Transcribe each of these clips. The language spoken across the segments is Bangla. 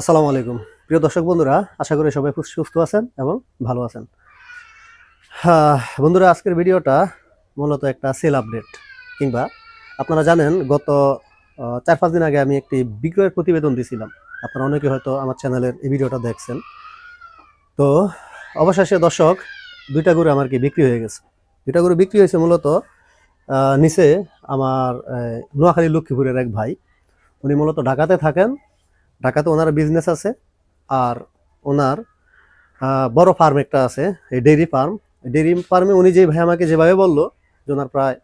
আসসালামু আলাইকুম। প্রিয় দর্শক বন্ধুরা, আশা করি সবাই খুব সুস্থ আছেন এবং ভালো আছেন। বন্ধুরা, আজকের ভিডিওটা মূলত একটা সেল আপডেট। কিংবা আপনারা জানেন, গত চার পাঁচ দিন আগে আমি একটি বিক্রয়ের প্রতিবেদন দিয়েছিলাম আপনারা অনেকে হয়তো আমার চ্যানেলের এই ভিডিওটা দেখছেন। তো, অবশেষে দর্শক, দুইটা গরু আমার কি বিক্রি হয়ে গেছে। দুইটা গরু বিক্রি হয়েছে মূলত নিচে আমার নোয়াখালী লক্ষ্মীপুরের এক ভাই। উনি মূলত ঢাকাতে থাকেন ঢাকাতে ওনার বিজনেস আছে, আর ওনার বড় ফার্ম একটা আছে, এই ডেইরি ফার্ম ডেইরি ফার্মে উনি যে ভাই আমাকে যেভাবে বলল যে ওনার প্রায়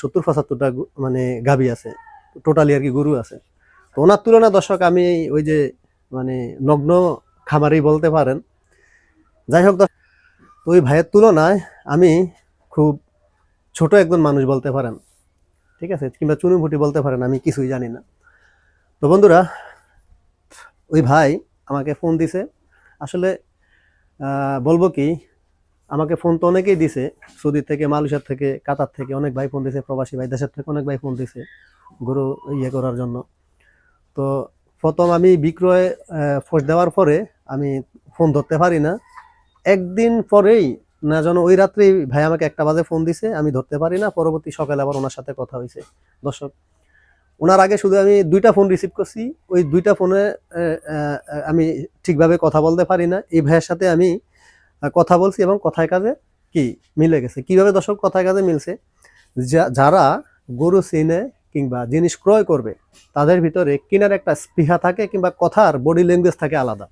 সত্তর, পঁচাত্তরটা মানে গাবি আছে টোটালি আর কি গরু আছে। তো ওনার তুলনায় দর্শক, আমি ওই যে মানে নগ্ন খামারেই বলতে পারেন। যাই হোক তো ওই ভাইয়ের তুলনায় আমি খুব ছোট একজন মানুষ বলতে পারেন। ঠিক আছে? কিংবা চুনুভুটি বলতে পারেন, আমি কিছুই জানি না। তো বন্ধুরা ওই ভাই আমাকে ফোন দিছে। আসলে বলব কি, আমাকে ফোন তো অনেকেই দিছে, সৌদি থেকে মালয়েশিয়ার থেকে, কাতার থেকে অনেক ভাই ফোন দিছে, প্রবাসী ভাই, দেশের থেকে অনেক ভাই ফোন দিছে গরু ইয়ে করার জন্য। তো প্রথম আমি বিক্রয় ফোর্স দেওয়ার পরে আমি ফোন ধরতে পারি না। একদিন পরেই না যেন ওই রাত্রেই ভাই আমাকে একটা বাজে ফোন দিছে, আমি ধরতে পারি না। পরবর্তী সকালে আবার ওনার সাথে কথা হয়েছে। দর্শক ওনার আগে শুধু আমি দুইটা ফোন রিসিভ করছি, ওই দুইটা ফোনে আমি ঠিকভাবে কথা বলতে পারি না। এই ভাইয়ের সাথে আমি কথা বলছি এবং কথায় কাজে কি মিলে গেছে। কীভাবে দর্শক কথায় কাজে মিলছে? যারা গরু চিনে কিংবা জিনিস ক্রয় করবে, তাদের ভিতরে কিনার একটা স্পৃহা থাকে কিংবা কথার বডি ল্যাঙ্গুয়েজ থাকে আলাদা।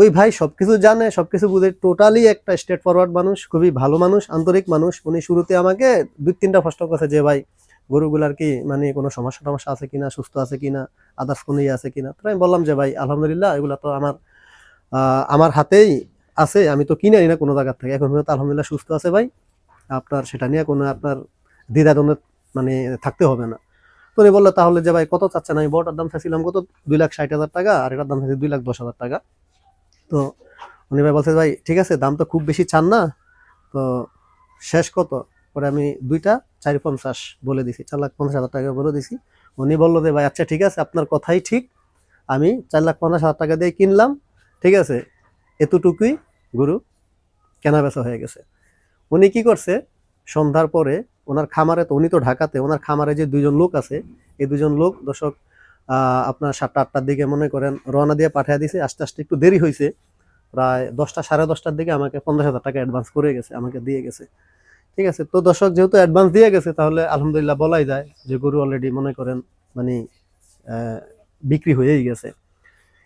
ওই ভাই সব কিছু জানে সব কিছু বুঝে টোটালি একটা স্টেট ফরওয়ার্ড মানুষ, খুবই ভালো মানুষ, আন্তরিক মানুষ। উনি শুরুতে আমাকে দুই তিনটা প্রশ্ন করছে যে, ভাই গরুগুলার কি মানে কোনো সমস্যা টমস্যা আছে কিনা, সুস্থ আছে কিনা, আদার্স কোনো ইয়ে আছে কিনা? তো আমি বললাম যে, ভাই, আলহামদুলিল্লাহ, এগুলা তো আমার আমার হাতেই আছে, আমি তো কিনে না কোনো জায়গার থেকে। এখন পর্যন্ত আলহামদুলিল্লাহ সুস্থ আছে ভাই। আপনার সেটা নিয়ে কোনো আপনার দ্বিধাদ্বন্দ্ব মানে থাকতে হবে না। তো উনি বলল, তাহলে যে ভাই, কত চাচ্ছেন? আমি বড়টার দাম চাইছিলাম কত? দুই লাখ ষাট হাজার টাকা, আর এটার দাম চাইছি দুই লাখ দশ হাজার টাকা। তো উনি ভাই বলছে, ভাই, ঠিক আছে, দাম তো খুব বেশি চান না। তো শেষ কত? পরে আমি দুইটা, চার পঞ্চাশ বলে দিছি, চার লাখ পঞ্চাশ হাজার টাকা বলে দিছি। উনি বলল যে, ভাই আচ্ছা ঠিক আছে, আপনার কথাই ঠিক। আমি চার লাখ পঞ্চাশ হাজার টাকা দিয়ে কিনলাম, ঠিক আছে, এতটুকুই গরু কেনা বেচা হয়ে গেছে। উনি কি করছে, সন্ধ্যার পরে ওনার খামারে তো উনি তো ঢাকাতে, ওনার খামারে যে দুজন লোক আছে, এই দুজন লোক, দর্শক আপনার সাতটা, আটটার দিকে মনে করেন, রওনা দিয়ে পাঠিয়ে দিছে। আস্তে আস্তে একটু দেরি হয়েছে প্রায় দশটা, সাড়ে দশটার দিকে আমাকে পঞ্চাশ হাজার টাকা অ্যাডভান্স করে গেছে, আমাকে দিয়ে গেছে। ঠিক আছে? তো দর্শক, যেহেতু অ্যাডভান্স দিয়ে গেছে, তাহলে আলহামদুলিল্লাহ বলাই যায় যে গরু অলরেডি মনে করেন মানে বিক্রি হয়েই গেছে।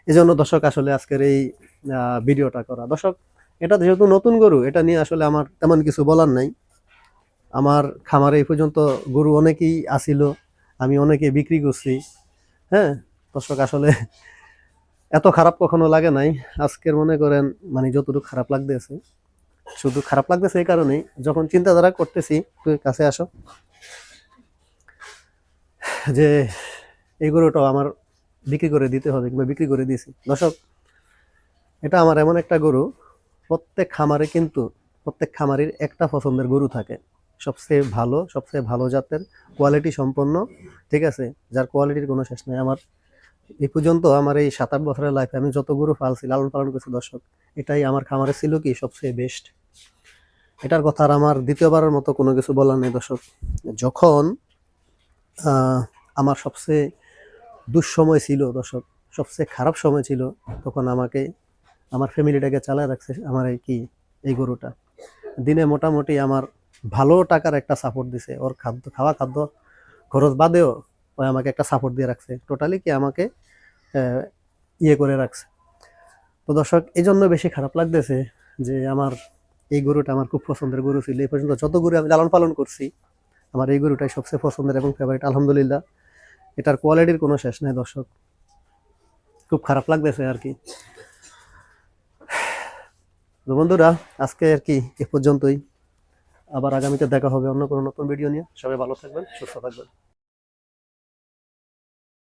এই জন্য দর্শক, আসলে আজকের এই ভিডিওটা করা। দর্শক, এটা যেহেতু নতুন গরু, এটা নিয়ে আসলে আমার তেমন কিছু বলার নাই। আমার খামারে এই পর্যন্ত গরু অনেকেই আসিল আমি অনেকে বিক্রি করছি। হ্যাঁ? দর্শক, আসলে এত খারাপ কখনো লাগে নাই। আজকের মনে করেন মানে যতটুকু খারাপ লাগতেছে শুধু খারাপ লাগতেছে এই কারণেই। যখন চিন্তাধারা করতেছি কাছে আসো। যে এই গরুটাও আমার বিক্রি করে দিতে হবে কিংবা বিক্রি করে দিয়েছি। দর্শক, এটা আমার এমন একটা গরু, প্রত্যেক খামারে কিন্তু, প্রত্যেক খামারের একটা পছন্দের গরু থাকে। সবচেয়ে ভালো সবচেয়ে ভালো জাতের কোয়ালিটি সম্পন্ন, ঠিক আছে? যার কোয়ালিটির কোনো শেষ নাই। আমার এই পর্যন্ত আমার এই সাত আট বছরের লাইফে আমি যত গরু পালছি, লালন পালন করছি দর্শক, এটাই আমার খামারে ছিল কি সবচেয়ে বেস্ট এটার কথা আর আমার দ্বিতীয়বারের মতো কোনো কিছু বলার নেই দর্শক। যখন আমার সবচেয়ে দুঃসময় ছিল দর্শক, সবচেয়ে খারাপ সময় ছিল, তখন আমাকে, আমার ফ্যামিলিটাকে চালায় রাখছে আমার এই কি, এই গরুটা। দিনে মোটামুটি আমার ভালো টাকার একটা সাপোর্ট দিছে। ওর খাদ্য, খাওয়া খাদ্য খরচ বাদেও ও আমাকে একটা সাপোর্ট দিয়ে রাখছে। টোটালি কি আমাকে ইয়ে করে রাখছে। তো দর্শক, এই জন্য বেশি খারাপ লাগতেছে যে আমার এই গরুটা আমার খুব পছন্দের গরু ছিল। এই পর্যন্ত যত গরু আমি লালন পালন করছি, আমার এই গরুটাই সবচেয়ে পছন্দের এবং ফেভারিট আলহামদুলিল্লাহ। এটার কোয়ালিটির কোনো শেষ নেই দর্শক। খুব খারাপ লাগতেছে আর কি। তো বন্ধুরা, আজকে আর কি এ পর্যন্তই। আবার আগামীতে দেখা হবে অন্য কোনো নতুন ভিডিও নিয়ে। সবাই ভালো থাকবেন, সুস্থ থাকবেন।